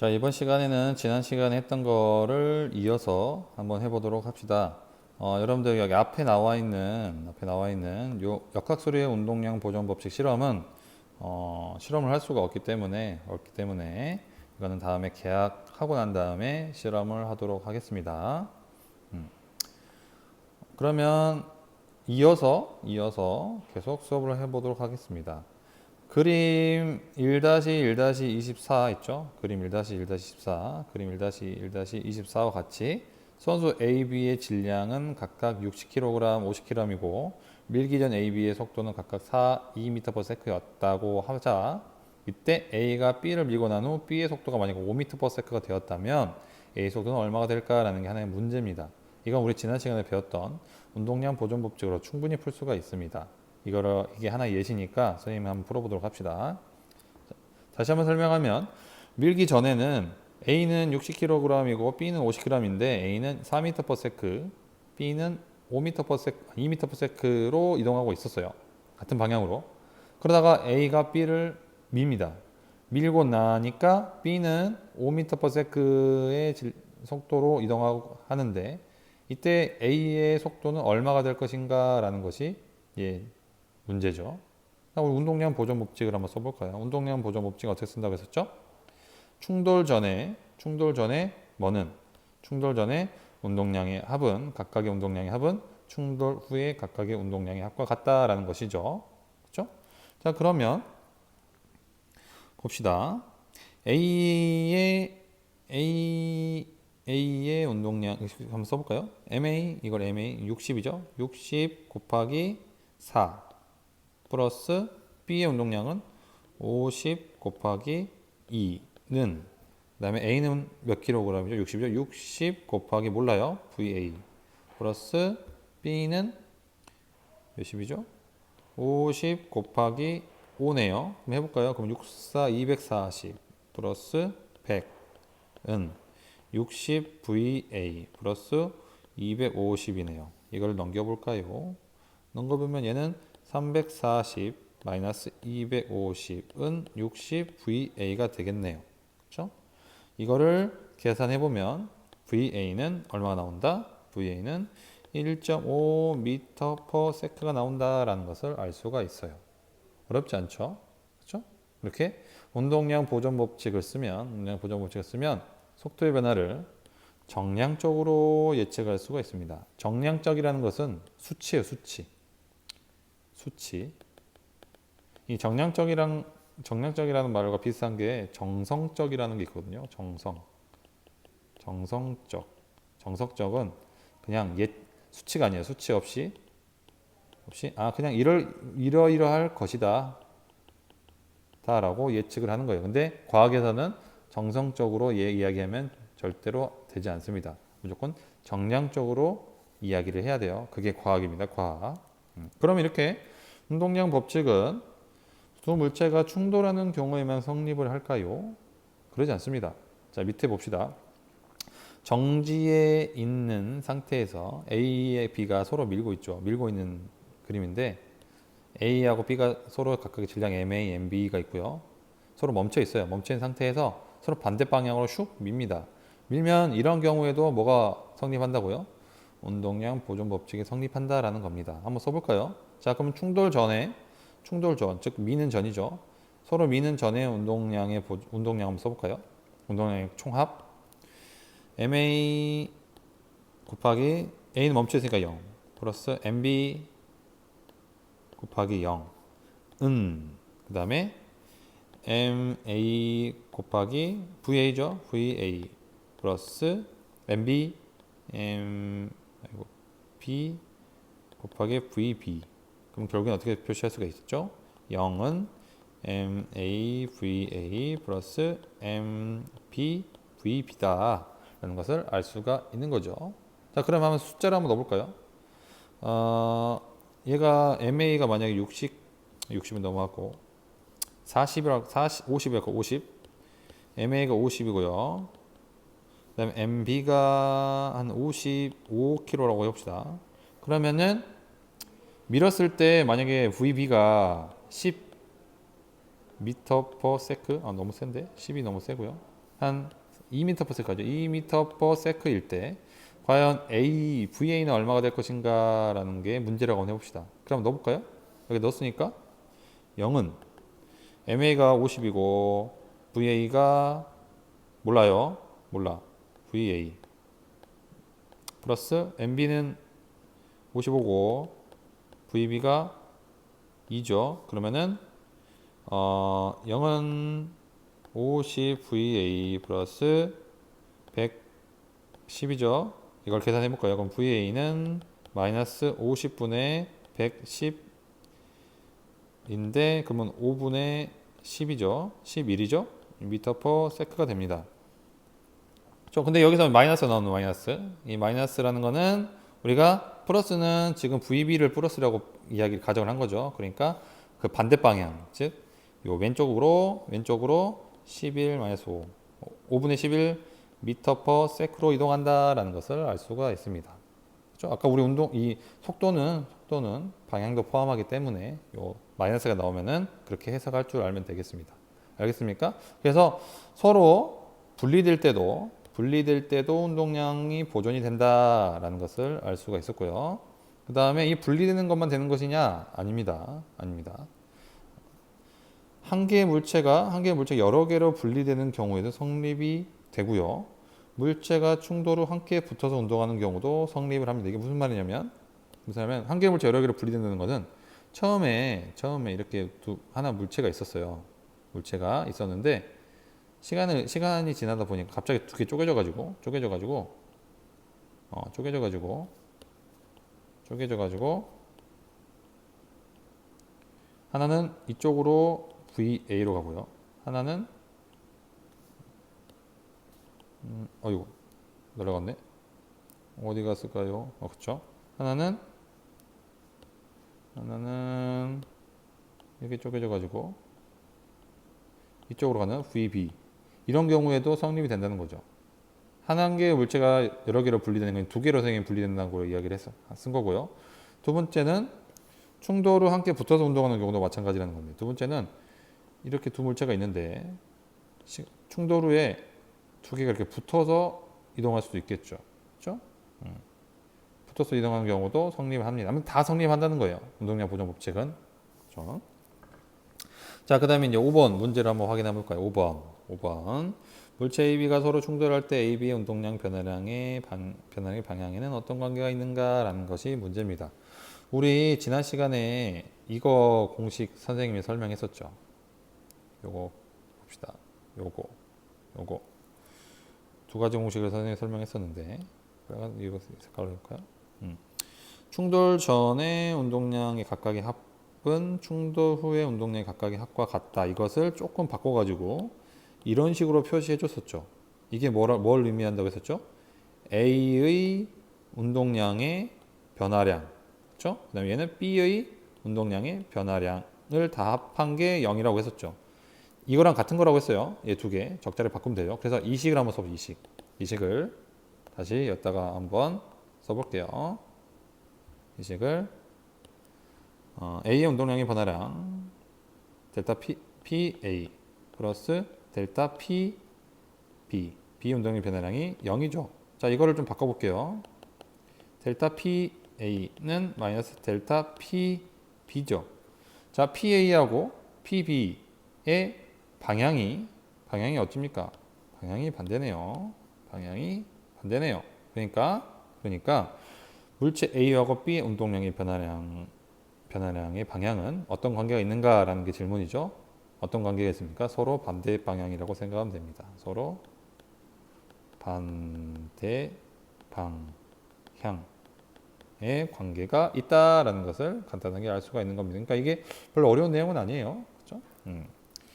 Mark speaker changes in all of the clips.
Speaker 1: 자, 이번 시간에는 지난 시간에 했던 거를 이어서 한번 해보도록 합시다. 어, 여러분들 여기 앞에 나와 있는, 앞에 나와 있는 요 역학소리의 운동량 보존 법칙 실험은 어, 실험을 할 수가 없기 때문에, 없기 때문에 이거는 다음에 계약하고 난 다음에 실험을 하도록 하겠습니다. 음. 그러면 이어서, 이어서 계속 수업을 해보도록 하겠습니다. 그림 1-1-24 있죠? 그림 1-1-24, 그림 1-1-24와 같이 선수 A, B의 질량은 각각 60kg, 50kg이고 밀기 전 A, B의 속도는 각각 4, 2m/s였다고 하자 이때 A가 B를 밀고 난 후 B의 속도가 만약 5m/s가 되었다면 A 속도는 얼마가 될까라는 게 하나의 문제입니다. 이건 우리 지난 시간에 배웠던 운동량 보존 법칙으로 충분히 풀 수가 있습니다. 이거를 이게 하나의 예시니까 선생님이 한번 풀어보도록 합시다. 자, 다시 한번 설명하면 밀기 전에는 A는 60kg이고 B는 50g인데 A는 4m/s, B는 5m/s, 2m/s로 이동하고 있었어요. 같은 방향으로. 그러다가 A가 B를 밉니다. 밀고 나니까 B는 5m/s의 속도로 이동하고 하는데 이때 A의 속도는 얼마가 될 것인가라는 것이 예, 문제죠. 우리 운동량 보존 법칙을 한번 써볼까요? 운동량 보존 법칙 어떻게 쓴다고 했었죠? 충돌 전에 충돌 전에 뭐는 충돌 전에 운동량의 합은 각각의 운동량의 합은 충돌 후에 각각의 운동량의 합과 같다라는 것이죠. 그렇죠? 자 그러면 봅시다. A의 A A의 운동량 한번 써볼까요? MA 이걸 MA 60이죠. 60 곱하기 4 플러스 B의 운동량은 50 곱하기 2는 그다음에 A는 몇 킬로그램이죠? 60이죠. 60 곱하기 몰라요. VA 플러스 B는 몇십이죠? 50 곱하기 5네요. 그럼 해볼까요? 그럼 64 240 플러스 100은 60 VA 플러스 250이네요. 이걸 넘겨볼까요? 넘겨보면 얘는 340 마이너스 250은 60 VA가 되겠네요. 그렇죠? 이거를 계산해 보면 VA는 얼마가 나온다? VA는 1.5m/s가 나온다라는 것을 알 수가 있어요. 어렵지 않죠? 그렇죠? 이렇게 운동량 보존 법칙을 쓰면 운동량 보존 법칙을 쓰면 속도의 변화를 정량적으로 예측할 수가 있습니다. 정량적이라는 것은 수치예요, 수치. 수치. 이 정량적이랑 정량적이라는 말과 비슷한 게 정성적이라는 게 있거든요. 정성. 정성적. 정석적은 그냥 옛 수치가 아니에요. 수치 없이 없이 아 그냥 이럴 이러이러할 것이다. 다라고 예측을 하는 거예요. 근데 과학에서는 정성적으로 예 이야기하면 절대로 되지 않습니다. 무조건 정량적으로 이야기를 해야 돼요. 그게 과학입니다. 과학. 음. 그러면 이렇게 운동량 법칙은 두 물체가 충돌하는 경우에만 성립을 할까요? 그러지 않습니다. 자, 밑에 봅시다. 정지에 있는 상태에서 A에 B가 서로 밀고 있죠. 밀고 있는 그림인데 A하고 B가 서로 각각의 질량 MA, MB가 있고요. 서로 멈춰 있어요. 멈춰 상태에서 서로 반대 방향으로 슉 밉니다. 밀면 이런 경우에도 뭐가 성립한다고요? 운동량 보존 법칙이 성립한다라는 겁니다. 한번 써볼까요? 자, 그럼 충돌 전에 충돌 전, 즉 미는 전이죠. 서로 미는 전에 운동량의 보, 운동량 한번 써볼까요? 운동량의 총합 MA 곱하기 A는 멈춰 있으니까 0 플러스 MB 곱하기 0은 그 다음에 MA 곱하기 VA죠. VA 플러스 MB M 아이고, B 곱하기 VB 그럼 결국엔 어떻게 표시할 수가 있죠? 0은 MA VA 플러스 MP VB다 라는 것을 알 수가 있는 거죠. 자, 그럼 한번 숫자를 한번 넣어볼까요? 어, 얘가 MA가 만약에 60, 60은 넘어갔고 40이라 40, 50이었고 50 MA가 50이고요. 그다음에 MB가 한 55kg라고 해봅시다. 그러면은 밀었을 때 만약에 VB가 10 미터 퍼 세크 아 너무 센데 10이 너무 세고요. 한 2m/s까지 2m/s일 때 과연 A, VA는 얼마가 될 것인가 라는 게 문제라고 한번 해봅시다. 그럼 넣어볼까요? 여기 넣었으니까 0은 MA가 50이고 VA가 몰라요. 몰라. VA 플러스 MB는 55고 VB가 2죠. 그러면은 어 0은 50 VA 플러스 110이죠. 이걸 계산해 볼까요? 그럼 VA는 마이너스 50분의 110인데 그러면 5분의 10이죠. 11이죠. 미터 퍼 세크가 됩니다. 저 근데 여기서 마이너스 나오는 마이너스 이 마이너스라는 거는 우리가 플러스는 지금 VB를 플러스라고 이야기를 가정을 한 거죠. 그러니까 그 반대 방향 즉 요 왼쪽으로 왼쪽으로 11 마이너스 5 5분의 11 미터 퍼 세크로 이동한다라는 것을 알 수가 있습니다. 그렇죠? 아까 우리 운동 이 속도는 속도는 방향도 포함하기 때문에 요 마이너스가 나오면은 그렇게 해석할 줄 알면 되겠습니다. 알겠습니까? 그래서 서로 분리될 때도 분리될 때도 운동량이 보존이 된다라는 것을 알 수가 있었고요. 그 다음에 이 분리되는 것만 되는 것이냐? 아닙니다. 아닙니다. 한 개의 물체가 한 개의 물체 여러 개로 분리되는 경우에도 성립이 되고요. 물체가 충돌로 함께 붙어서 운동하는 경우도 성립을 합니다. 이게 무슨 말이냐면 무슨 말이냐면 한 개의 물체 여러 개로 분리된다는 것은 처음에 처음에 이렇게 두 하나 물체가 있었어요. 물체가 있었는데 시간을 시간이 지나다 보니까 갑자기 두 개 쪼개져 가지고 쪼개져 가지고 어 쪼개져 가지고 쪼개져 가지고 하나는 이쪽으로 VA로 가고요. 하나는 음, 어이구 날아갔네. 어디 갔을까요? 어 그쵸? 하나는 하나는 이렇게 쪼개져 가지고 이쪽으로 가는 VB 이런 경우에도 성립이 된다는 거죠. 한 개의 물체가 여러 개로 분리되는 건 두 개로 생이 분리된다는 걸 이야기를 해서 쓴 거고요. 두 번째는 충돌로 함께 붙어서 운동하는 경우도 마찬가지라는 겁니다. 두 번째는 이렇게 두 물체가 있는데 시- 충돌 후에 두 개가 이렇게 붙어서 이동할 수도 있겠죠. 그렇죠? 음. 붙어서 이동하는 경우도 성립합니다. 다 성립한다는 거예요. 운동량 보존 법칙은. 그렇죠? 자, 그 다음에 이제 5번 문제를 한번 확인해 볼까요? 5번. 5번. 물체 AB가 서로 충돌할 때 AB의 운동량 변화량의 방, 변화량의 방향에는 어떤 관계가 있는가라는 것이 문제입니다. 우리 지난 시간에 이거 공식 선생님이 설명했었죠. 요거 봅시다. 요거, 요거 두 가지 공식을 선생님이 설명했었는데 그래서 이거 색깔로 해볼까요? 음. 충돌 전에 운동량의 각각의 합은 충돌 후에 운동량의 각각의 합과 같다. 이것을 조금 바꿔가지고 이런 식으로 표시해 줬었죠. 이게 뭐라, 뭘 의미한다고 했었죠? A의 운동량의 변화량. 그렇죠? 그 다음에 얘는 B의 운동량의 변화량을 다 합한 게 0이라고 했었죠. 이거랑 같은 거라고 했어요. 얘 두 개. 적자를 바꾸면 돼요. 그래서 이식을 한번 써볼게요. 이식. 이식을 다시 여기다가 한번 써볼게요. 이식을 어, A의 운동량의 변화량 델타 P, PA 플러스 델타 PB B 운동량의 변화량이 0이죠. 자 이거를 좀 바꿔볼게요. 델타 PA는 마이너스 델타 PB죠. 자 PA하고 PB의 방향이 방향이 어떻습니까? 방향이 반대네요. 방향이 반대네요. 그러니까 그러니까 물체 A하고 B의 운동량의 변화량 변화량의 방향은 어떤 관계가 있는가라는 게 질문이죠. 어떤 관계가 있습니까? 서로 반대 방향이라고 생각하면 됩니다. 서로 반대 방향의 관계가 있다라는 것을 간단하게 알 수가 있는 겁니다. 그러니까 이게 별로 어려운 내용은 아니에요. 그렇죠? 음.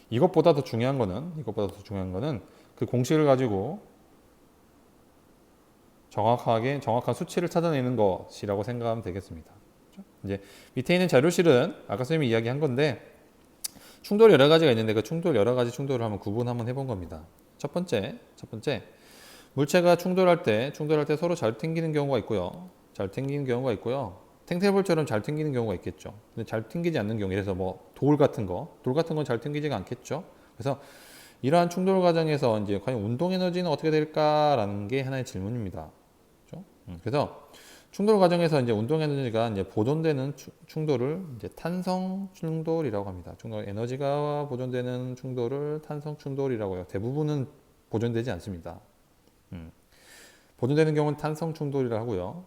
Speaker 1: 이것보다 더 중요한 거는 이것보다 더 중요한 거는 그 공식을 가지고 정확하게 정확한 수치를 찾아내는 것이라고 생각하면 되겠습니다. 그렇죠? 이제 밑에 있는 자료실은 아까 선생님이 이야기한 건데 충돌 여러 가지가 있는데 그 충돌 여러 가지 충돌을 한번 구분 한번 해본 겁니다. 첫 번째, 첫 번째 물체가 충돌할 때 충돌할 때 서로 잘 튕기는 경우가 있고요. 잘 튕기는 경우가 있고요. 탱테볼처럼 잘 튕기는 경우가 있겠죠. 근데 잘 튕기지 않는 경우, 들어서 뭐 돌 같은 거, 돌 같은 건 잘 튕기지가 않겠죠. 그래서 이러한 충돌 과정에서 이제 과연 운동 에너지는 어떻게 될까라는 게 하나의 질문입니다. 그렇죠? 음, 그래서 충돌 과정에서 이제 운동 에너지가 이제 보존되는 추- 충돌을 이제 탄성 충돌이라고 합니다. 충돌 에너지가 보존되는 충돌을 탄성 충돌이라고 해요. 대부분은 보존되지 않습니다. 음. 보존되는 경우는 탄성 충돌이라 하고요.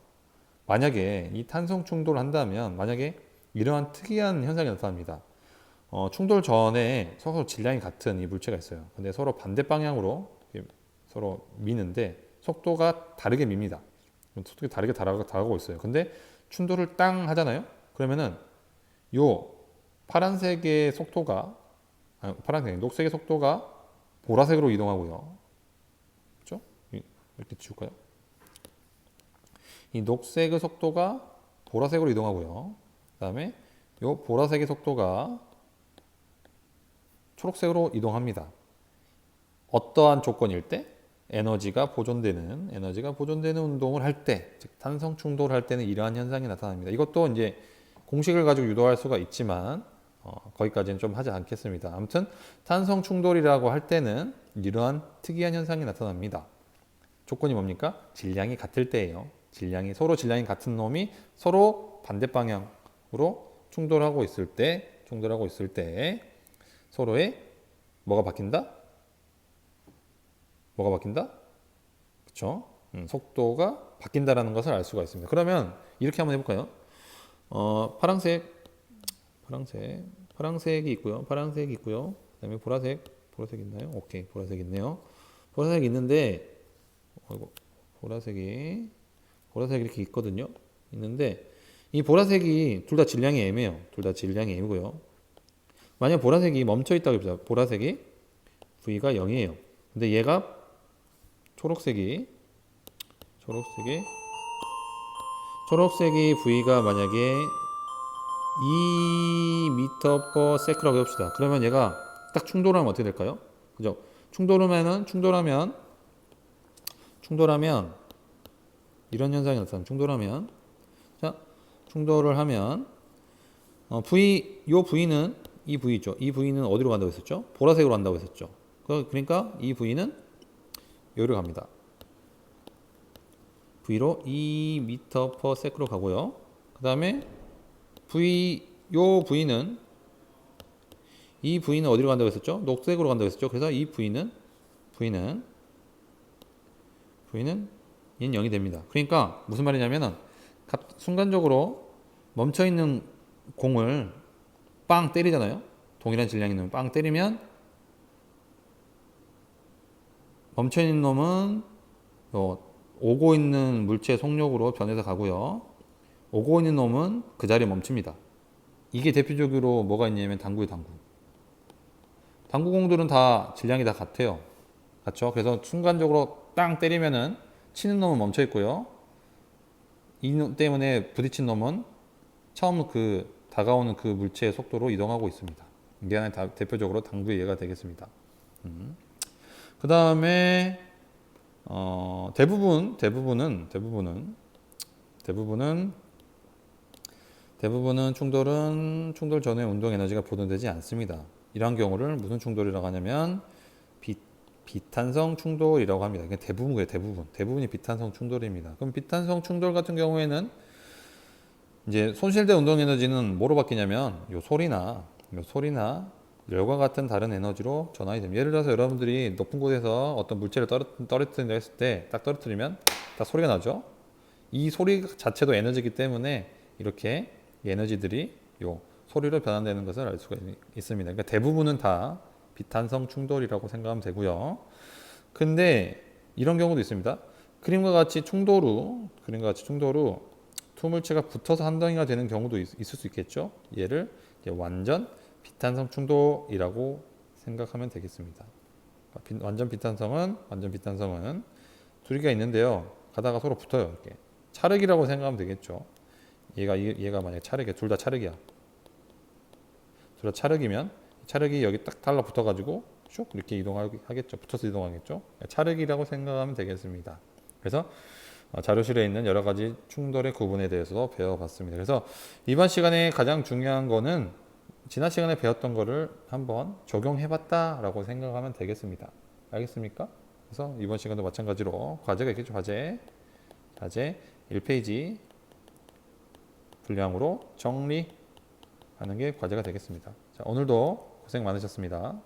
Speaker 1: 만약에 이 탄성 충돌을 한다면 만약에 이러한 특이한 현상이 나타납니다. 어, 충돌 전에 서로 질량이 같은 이 물체가 있어요. 근데 서로 반대 방향으로 서로 미는데 속도가 다르게 밉니다. 속도가 다르게 다가가- 다가가고 있어요. 근데 충돌을 땅 하잖아요. 그러면은 요 파란색의 속도가 아니, 파란색, 녹색의 속도가 보라색으로 이동하고요. 그렇죠? 이- 이렇게 지울까요? 이 녹색의 속도가 보라색으로 이동하고요. 그다음에 요 보라색의 속도가 초록색으로 이동합니다. 어떠한 조건일 때 에너지가 보존되는 에너지가 보존되는 운동을 할 때, 즉 탄성 충돌을 할 때는 이러한 현상이 나타납니다. 이것도 이제 공식을 가지고 유도할 수가 있지만 어, 거기까지는 좀 하지 않겠습니다. 아무튼 탄성 충돌이라고 할 때는 이러한 특이한 현상이 나타납니다. 조건이 뭡니까? 질량이 같을 때예요. 질량이 서로 질량이 같은 놈이 서로 반대 방향으로 충돌하고 있을 때, 충돌하고 있을 때 서로의 뭐가 바뀐다? 뭐가 바뀐다? 그렇죠? 속도가 바뀐다라는 것을 알 수가 있습니다. 그러면 이렇게 한번 해볼까요? 어, 파란색, 파란색, 파란색이 있고요. 파란색이 있고요. 그다음에 보라색, 보라색 있나요? 오케이, 보라색 있네요. 보라색 있는데, 어이구, 보라색이 보라색이 이렇게 있거든요. 있는데 이 보라색이 둘 다 질량이 애매해요. 둘 다 질량이 애매고요. 만약 보라색이 멈춰 있다고 해보자. 보라색이 V가 0이에요. 근데 얘가 초록색이 초록색이 초록색이 V가 만약에 2m per sec라고 해봅시다. 그러면 얘가 딱 충돌하면 어떻게 될까요? 그죠? 충돌하면은 충돌하면 충돌하면 이런 현상이 나타나면 충돌하면 자 충돌을 하면 어, V 요 V는 이 V죠. 이 V는 어디로 간다고 했었죠? 보라색으로 간다고 했었죠. 그- 그러니까 이 V는 여기로 갑니다. V로 2m per sec로 가고요. 그 다음에 V 요 V는 이 V는 어디로 간다고 했었죠? 녹색으로 간다고 했었죠. 그래서 이 V는 V는 V는 얘는 0이 됩니다. 그러니까 무슨 말이냐면은 갑- 순간적으로 멈춰 있는 공을 빵 때리잖아요. 동일한 질량 있는 빵 때리면 멈춰 있는 놈은 요 오고 있는 물체의 속력으로 변해서 가고요. 오고 있는 놈은 그 자리에 멈춥니다. 이게 대표적으로 뭐가 있냐면 당구의 당구. 당구공들은 다 질량이 다 같아요. 같죠? 그래서 순간적으로 땅 때리면은 치는 놈은 멈춰 있고요. 이 놈 때문에 부딪힌 놈은 처음 그 다가오는 그 물체의 속도로 이동하고 있습니다. 이게 하나 다 대표적으로 당구의 예가 되겠습니다. 그 다음에 어, 대부분 대부분은 대부분은 대부분은 대부분은 충돌은 충돌 전에 운동 에너지가 보존되지 않습니다. 이러한 경우를 무슨 충돌이라고 하냐면 비, 비탄성 충돌이라고 합니다. 이게 대부분이에요, 대부분. 대부분이 비탄성 충돌입니다. 그럼 비탄성 충돌 같은 경우에는 이제 손실된 운동 에너지는 뭐로 바뀌냐면 요 소리나 요 소리나 열과 같은 다른 에너지로 전환이 됩니다. 예를 들어서 여러분들이 높은 곳에서 어떤 물체를 떨어, 떨어뜨린다 했을 때 딱 떨어뜨리면 딱 소리가 나죠. 이 소리 자체도 에너지이기 때문에 이렇게 이 에너지들이 요 소리로 변환되는 것을 알 수가 있- 있습니다. 그러니까 대부분은 다 비탄성 충돌이라고 생각하면 되고요. 근데 이런 경우도 있습니다. 그림과 같이 충돌 후 그림과 같이 충돌 후두 물체가 붙어서 한 덩이가 되는 경우도 있, 을수 있겠죠. 얘를 완전 비탄성 충돌이라고 생각하면 되겠습니다. 비- 완전 비탄성은 완전 비탄성은 두 개가 있는데요. 가다가 서로 붙어요. 이렇게 차력이라고 생각하면 되겠죠. 얘가 이- 얘가 만약 차력이야. 둘 다 차력이야. 둘다 차력이면 차력이 여기 딱 달라붙어 가지고 슉 이렇게 이동하겠죠. 붙어서 이동하겠죠. 차력이라고 생각하면 되겠습니다. 그래서 어, 자료실에 있는 여러 가지 충돌의 구분에 대해서 배워봤습니다. 그래서 이번 시간에 가장 중요한 거는 지난 시간에 배웠던 거를 한번 적용해봤다라고 생각하면 되겠습니다. 알겠습니까? 그래서 이번 시간도 마찬가지로 과제가 있겠죠. 과제. 과제 1페이지 분량으로 정리하는 게 과제가 되겠습니다. 자, 오늘도 고생 많으셨습니다.